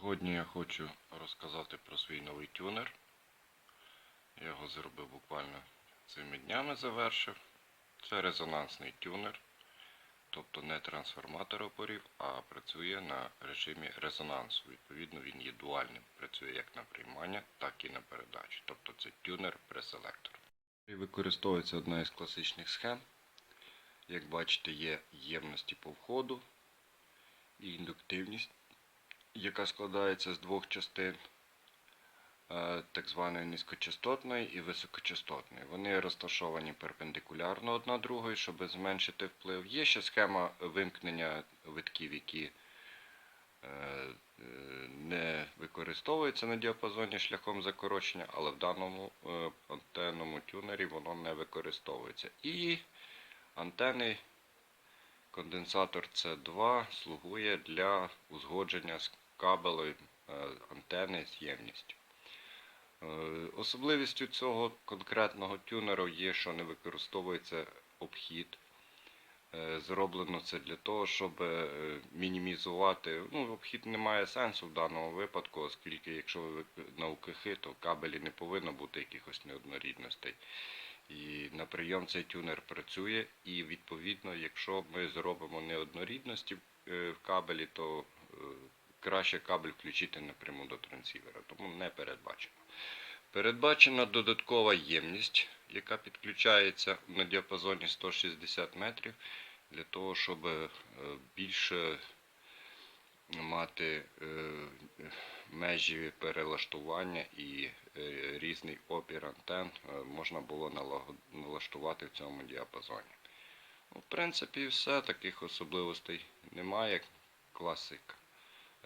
Сьогодні я хочу розказати про свій новий тюнер. Я його зробив буквально цими днями завершив. Це резонансний тюнер, тобто не трансформатор опорів, а працює на режимі резонансу. Відповідно, він є дуальним. Працює як на приймання, так і на передачу. Тобто це тюнер преселектор. Використовується одна із класичних схем. Як бачите, є ємності по входу і індуктивність яка складається з двох частин, е, так званої низькочастотної і високочастотної. Вони розташовані перпендикулярно одна другої, щоб зменшити вплив. Є ще схема вимкнення витків, які е, е, не використовуються на діапазоні шляхом закорочення, але в даному антенному тюнері воно не використовується. І антени конденсатор C2 слугує для узгодження з кабелем е, антени з ємністю. Е, Особливістю цього конкретного тюнеру є, що не використовується обхід. Е, Зроблено це для того, щоб мінімізувати. Ну, обхід не має сенсу в даному випадку, оскільки якщо ви на УКХ, то кабелі не повинно бути якихось неоднорідностей. І на прийом цей тюнер працює, і відповідно, якщо ми зробимо неоднорідності в кабелі, то краще кабель включити напряму до трансівера, тому не передбачено. Передбачена додаткова ємність, яка підключається на діапазоні 160 метрів, для того, щоб е, більше мати е, межі перелаштування і е, різний опір антен можна було налаштувати в цьому діапазоні. Ну, В принципі, все, таких особливостей немає. Класика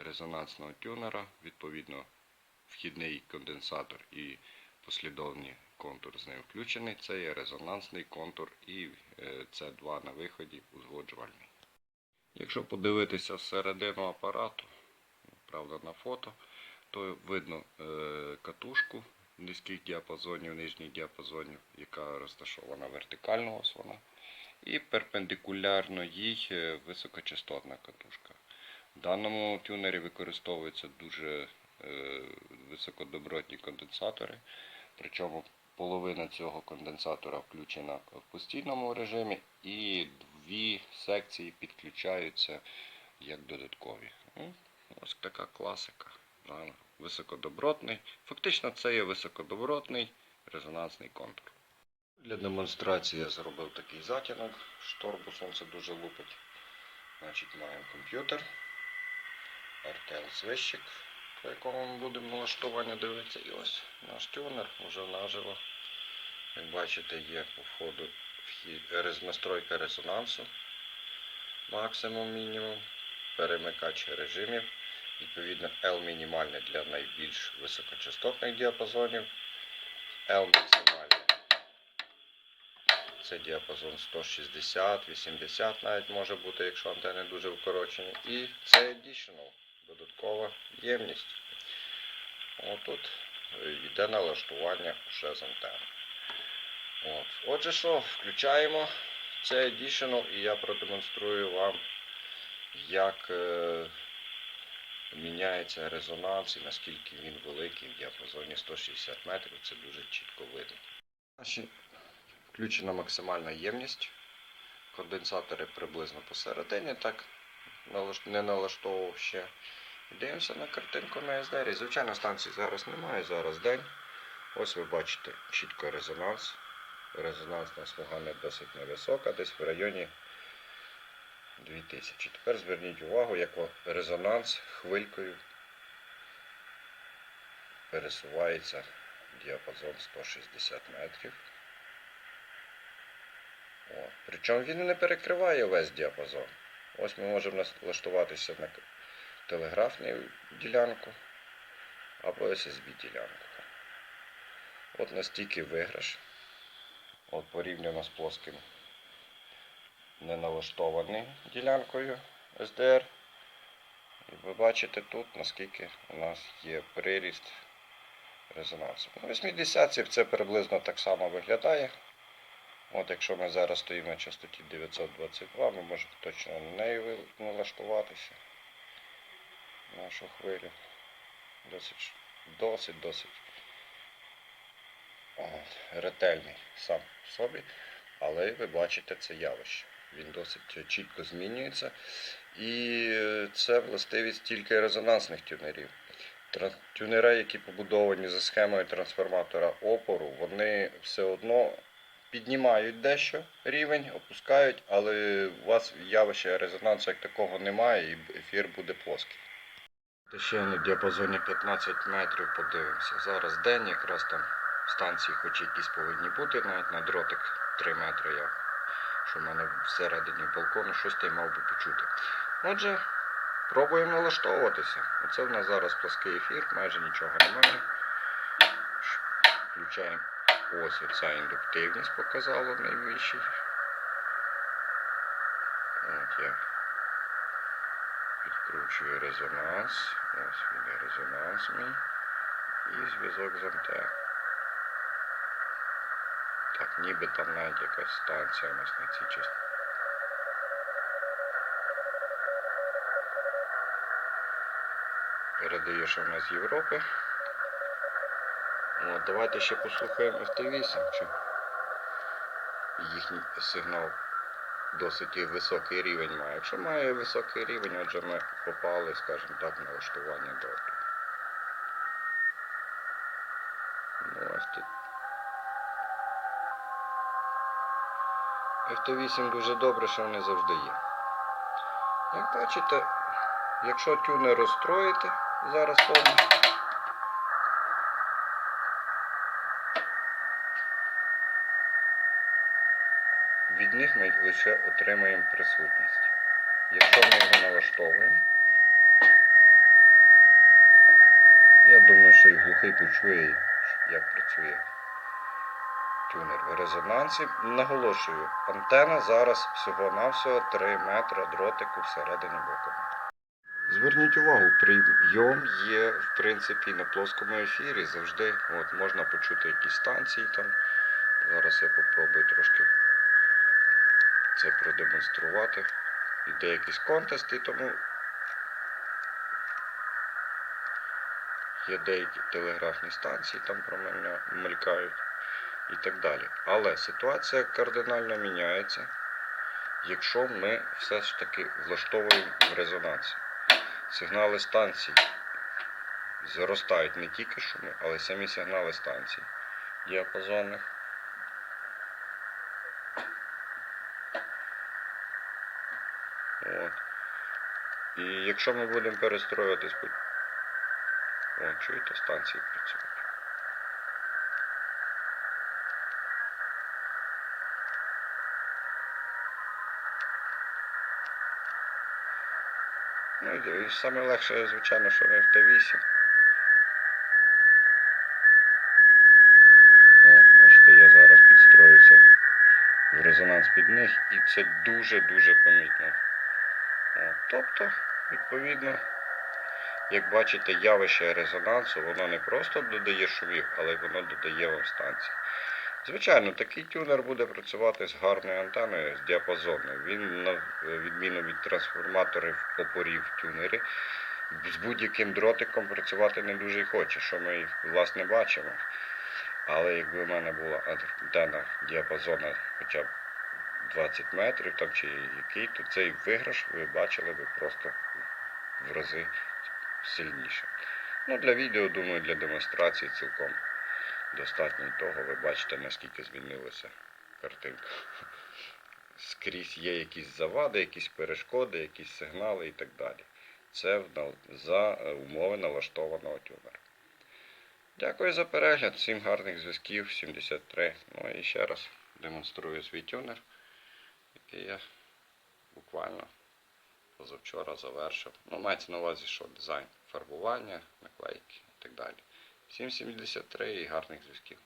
резонансного тюнера, відповідно, вхідний конденсатор і послідовний контур з ним включений. Це є резонансний контур і це 2 на виході узгоджувальний. Якщо подивитися всередину апарату, правда на фото, то видно е, катушку низьких діапазонів, нижніх діапазонів, яка розташована вертикально, ось вона, і перпендикулярно їй е, високочастотна катушка. В даному тюнері використовуються дуже е, високодобротні конденсатори, причому половина цього конденсатора включена в постійному режимі і дві секції підключаються як додаткові. Ну, Ось така класика. Високодобротний. Фактично це є високодобротний резонансний контур. Для демонстрації я зробив такий затінок, шторбу сонце дуже лупить. Значить, маємо комп'ютер. RTL свищик, по якому ми будемо налаштування дивитися. І ось наш тюнер вже наживо. Як бачите, є по входу настройка резонансу. Максимум мінімум. Перемикач режимів. Відповідно, L мінімальне для найбільш високочастотних діапазонів. L максимальне. Це діапазон 160-80 навіть може бути, якщо антени дуже вкорочені. І це Additional додаткова ємність. Отут йде налаштування вже з антени. От. Отже що, включаємо цей Additional і я продемонструю вам, як е, міняється резонанс і наскільки він великий в діапазоні 160 метрів. Це дуже чітко видно. Наші Включена максимальна ємність. Конденсатори приблизно посередині, так не налаштовував ще. Дивимося на картинку на SDR. Звичайно, станції зараз немає, зараз день. Ось ви бачите чітко резонанс. Резонансна смуга не досить невисока, десь в районі 2000. Тепер зверніть увагу, як резонанс хвилькою пересувається діапазон 160 метрів. О, Причому він не перекриває весь діапазон. Ось ми можемо налаштуватися на телеграфну ділянку або SSB ділянку. От настільки виграш. От порівняно з плоским неналаштованою ділянкою SDR. І ви бачите тут, наскільки у нас є приріст резонансу. На 80 це приблизно так само виглядає. От Якщо ми зараз стоїмо на частоті 922, ми можемо точно на неї налаштуватися нашу хвилю. Досить, досить, досить от, ретельний сам в собі, але ви бачите це явище. Він досить чітко змінюється. І це властивість тільки резонансних тюнерів. Тюнери, які побудовані за схемою трансформатора опору, вони все одно піднімають дещо рівень, опускають, але у вас явища резонансу як такого немає, і ефір буде плоский. Ще на діапазоні 15 метрів подивимося. Зараз день, якраз там станції хоч якісь повинні бути, навіть на дротик 3 метри я, що в мене всередині балкону, щось ти мав би почути. Отже, пробуємо налаштовуватися. Оце в нас зараз плоский ефір, майже нічого немає. Включаємо ось оця індуктивність показала найвищий. От я підкручую резонанс. Ось іде резонанс мій. І зв'язок з МТ. Так, ніби там навіть якась станція у нас на цій частині. Передає, що в нас Європи. От, давайте ще послухаємо FT8, чи їхній сигнал досить високий рівень має. Якщо має високий рівень, отже ми попали, скажімо так, на налаштування дроту. Ну, ось. FT8 дуже добре, що вони завжди є. Як бачите, якщо тюнер розстроїти зараз повністю, від них ми лише отримаємо присутність. Якщо ми його налаштовуємо, я думаю, що і глухий почує, як працює тюнер в резонансі. Наголошую, антена зараз всього-навсього 3 метри дротику всередині боку. Зверніть увагу, прийом є в принципі на плоскому ефірі. Завжди от, можна почути якісь станції там. Зараз я попробую трошки це продемонструвати. Іде якісь контести, тому є деякі телеграфні станції там про мене мелькають і так далі. Але ситуація кардинально міняється, якщо ми все ж таки влаштовуємо в резонансі. Сигнали станцій зростають не тільки шуми, але самі сигнали станцій діапазонних. От. І якщо ми будемо перестроюватись, О, чуєте, станції працюють. Ну, і- саме легше, звичайно, що не в Т8. О, бачите, я зараз підстроївся в резонанс під них, і це дуже-дуже помітно. О, тобто, відповідно, як бачите, явище резонансу, воно не просто додає шумів, але воно додає вам станції. Звичайно, такий тюнер буде працювати з гарною антеною, з діапазонною. Він, на відміну від трансформаторів опорів в тюнері, з будь-яким дротиком працювати не дуже хоче, що ми власне бачимо. Але якби в мене була антенна діапазона хоча б 20 метрів там чи який, то цей виграш ви бачили би просто в рази сильніше. Ну, для відео, думаю, для демонстрації цілком достатньо того. Ви бачите, наскільки змінилася картинка. Скрізь є якісь завади, якісь перешкоди, якісь сигнали і так далі. Це за умови налаштованого тюнера. Дякую за перегляд. Всім гарних зв'язків. 73. Ну і ще раз демонструю свій тюнер, який я буквально позавчора завершив. Ну, мається на увазі, що дизайн фарбування, наклейки і так далі. 773 і гарних зв'язків.